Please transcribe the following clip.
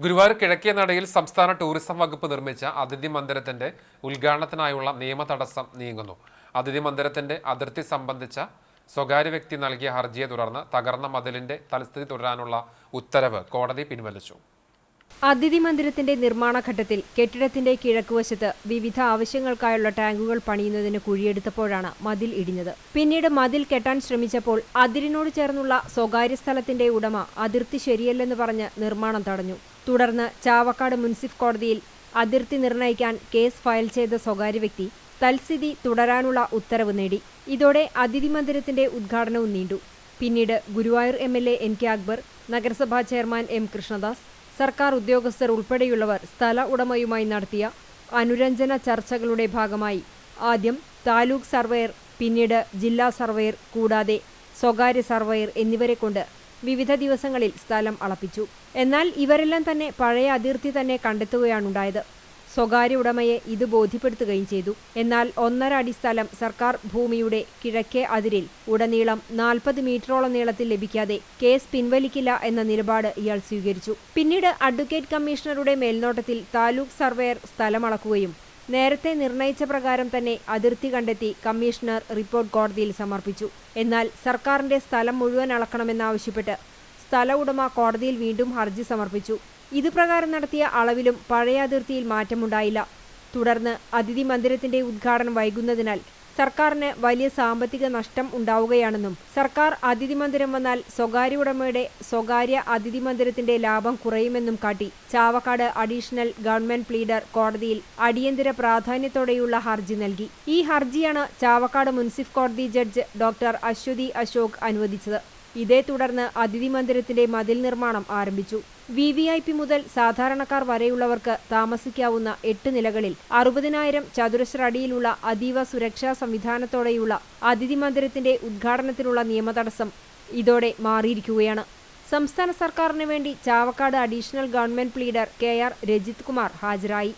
ഗുരുവായൂർ കിഴക്കേ നടയിൽ സംസ്ഥാന ടൂറിസം വകുപ്പ് നിർമ്മിച്ച അതിഥി മന്ദിരത്തിന്റെ ഉദ്ഘാടനത്തിനായുള്ള നിയമ തടസ്സം നീങ്ങുന്നു. അതിഥി മന്ദിരത്തിന്റെ അതിർത്തി സംബന്ധിച്ച സ്വകാര്യ വ്യക്തി നൽകിയ ഹർജിയെ തുടർന്ന് തകർന്ന മതിലിന്റെ തലസ്ഥിതി തുടരാനുള്ള ഉത്തരവ് കോടതി പിൻവലിച്ചു. അതിഥി മന്ദിരത്തിന്റെ നിർമ്മാണ ഘട്ടത്തിൽ കെട്ടിടത്തിന്റെ കിഴക്കുവശത്ത് വിവിധ ആവശ്യങ്ങൾക്കായുള്ള ടാങ്കുകൾ പണിയുന്നതിന് കുഴിയെടുത്തപ്പോഴാണ് മതിൽ ഇടിഞ്ഞത്. പിന്നീട് മതിൽ കെട്ടാൻ ശ്രമിച്ചപ്പോൾ അതിരിനോട് ചേർന്നുള്ള സ്വകാര്യ സ്ഥലത്തിന്റെ ഉടമ അതിർത്തി ശരിയല്ലെന്ന് പറഞ്ഞ് നിർമ്മാണം തടഞ്ഞു. തുടർന്ന് ചാവക്കാട് മുൻസിഫ് കോടതിയിൽ അതിർത്തി നിർണയിക്കാൻ കേസ് ഫയൽ ചെയ്ത സ്വകാര്യ വ്യക്തി തൽസ്ഥിതി തുടരാനുള്ള ഉത്തരവ് നേടി. ഇതോടെ അതിഥി മന്ദിരത്തിന്റെ ഉദ്ഘാടനവും നീണ്ടു. പിന്നീട് Guruvayur M L A N K Akbar നഗരസഭാ ചെയർമാൻ എം കൃഷ്ണദാസ് സർക്കാർ ഉദ്യോഗസ്ഥർ ഉൾപ്പെടെയുള്ളവർ സ്ഥല ഉടമയുമായി നടത്തിയ അനുരഞ്ജന ചർച്ചകളുടെ ഭാഗമായി ആദ്യം താലൂക്ക് സർവേയർ പിന്നീട് ജില്ലാ സർവേയർ കൂടാതെ സ്വകാര്യ സർവേയർ എന്നിവരെ കൊണ്ട് വിവിധ ദിവസങ്ങളിൽ സ്ഥലം അളപ്പിച്ചു. എന്നാൽ ഇവരെല്ലാം തന്നെ പഴയ അതിർത്തി തന്നെ കണ്ടെത്തുകയാണുണ്ടായത്. സ്വകാര്യ ഉടമയെ ഇത് ബോധ്യപ്പെടുത്തുകയും ചെയ്തു. എന്നാൽ ഒന്നര അടി സ്ഥലം സർക്കാർ ഭൂമിയുടെ കിഴക്കേ അതിരിൽ ഉടനീളം നാൽപ്പത് മീറ്ററോളം നീളത്തിൽ ലഭിക്കാതെ കേസ് പിൻവലിക്കില്ല എന്ന നിലപാട് ഇയാൾ സ്വീകരിച്ചു. പിന്നീട് അഡ്വക്കേറ്റ് കമ്മീഷണറുടെ മേൽനോട്ടത്തിൽ താലൂക്ക് സർവേയർ സ്ഥലമളക്കുകയും നേരത്തെ നിർണയിച്ച പ്രകാരം തന്നെ അതിർത്തി കണ്ടെത്തി കമ്മീഷണർ റിപ്പോർട്ട് കോടതിയിൽ സമർപ്പിച്ചു. എന്നാൽ സർക്കാരിന്റെ സ്ഥലം മുഴുവൻ അളക്കണമെന്നാവശ്യപ്പെട്ട് സ്ഥല ഉടമ കോടതിയിൽ വീണ്ടും ഹർജി സമർപ്പിച്ചു. ഇതുപ്രകാരം നടത്തിയ അളവിലും പഴയ അതിർത്തിയിൽ മാറ്റമുണ്ടായില്ല. തുടർന്ന് അതിഥി മന്ദിരത്തിന്റെ ഉദ്ഘാടനം വൈകുന്നതിനാൽ സർക്കാരിന് വലിയ സാമ്പത്തിക നഷ്ടം ഉണ്ടാവുകയാണെന്നും സർക്കാർ അതിഥി മന്ദിരം വന്നാൽ സ്വകാര്യ ഉടമയുടെ സ്വകാര്യ അതിഥി മന്ദിരത്തിന്റെ ലാഭം കുറയുമെന്നും കാട്ടി. ചാവക്കാട് അഡീഷണൽ ഗവൺമെന്റ് പ്ലീഡർ കോടതിയിൽ അടിയന്തര പ്രാധാന്യത്തോടെയുള്ള ഹർജി നൽകി. ഈ ഹർജിയാണ് ചാവക്കാട് മുൻസിഫ് കോടതി ജഡ്ജ് ഡോക്ടർ അശ്വതി അശോക് അനുവദിച്ചത്. ഇതേ തുടർന്ന് അതിഥി മന്ദിരത്തിന്റെ മതിൽ നിർമ്മാണം ആരംഭിച്ചു. വി വി ഐ പി മുതൽ സാധാരണക്കാർ വരെയുള്ളവർക്ക് താമസിക്കാവുന്ന എട്ട് നിലകളിൽ അറുപതിനായിരം ചതുരശ്ര അടിയിലുള്ള അതീവ സുരക്ഷാ സംവിധാനത്തോടെയുള്ള അതിഥി മന്ദിരത്തിന്റെ ഉദ്ഘാടനത്തിനുള്ള നിയമതടസ്സം ഇതോടെ മാറിയിരിക്കുകയാണ്. സംസ്ഥാന സർക്കാരിന് വേണ്ടി Chavakkad additional government pleader K R Rajith Kumar ഹാജരായി.